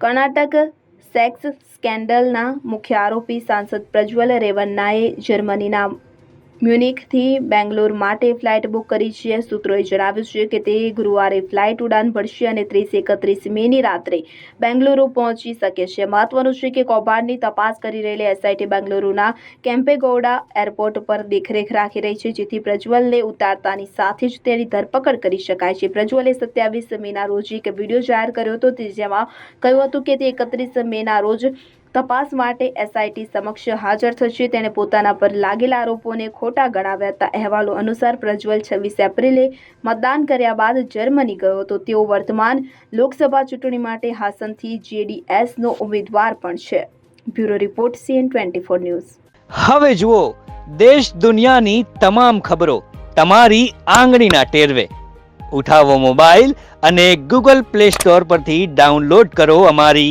Karnataka sex સ્કેન્ડલના મુખ્ય આરોપી સાંસદ પ્રજ્વલ રેવન્નાએ જર્મનીના મ્યુનિકથી બેંગ્લોર માટે ફ્લાઇટ બુક કરી છે. સૂત્રોએ જણાવ્યું છે કે તે ગુરુવારે ફ્લાઇટ ઉડાન ભરશે અને ત્રીસ એકત્રીસ મેની રાત્રે બેંગલુરુ પહોંચી શકે છે. મહત્વનું છે કે કૌભાંડની તપાસ કરી રહેલી એસઆઈટી બેંગલુરુના કેમ્પેગૌડા એરપોર્ટ પર દેખરેખ રાખી રહી છે, જેથી પ્રજ્વલને ઉતારતાની સાથે જ તેની ધરપકડ કરી શકાય છે. પ્રજ્વલે સત્યાવીસ મેના રોજ એક વીડિયો જાહેર કર્યો હતો જેમાં કહ્યું હતું કે તે એકત્રીસ મેના રોજ તપાસ માટે એસઆઈટી સમક્ષ હાજર થશે. તેણે પોતાના પર લાગેલા આરોપોને ખોટા ગણાવ્યા હતા. અહેવાલો અનુસાર પ્રજ્વલ છવ્વીસ એપ્રિલે મતદાન કર્યા બાદ જર્મની ગયો હતો. તેઓ વર્તમાન લોકસભા ચૂંટણી માટે હાસનથી જેડીએસનો ઉમેદવાર પણ છે. Bureau report CN twenty four news. હવે જુઓ, દેશ દુનિયાની તમામ ખબરો તમારી આંગળીના ટેરવે. ઉઠાવો મોબાઈલ અને ગૂગલ પ્લે સ્ટોર પરથી ડાઉનલોડ કરો અમારી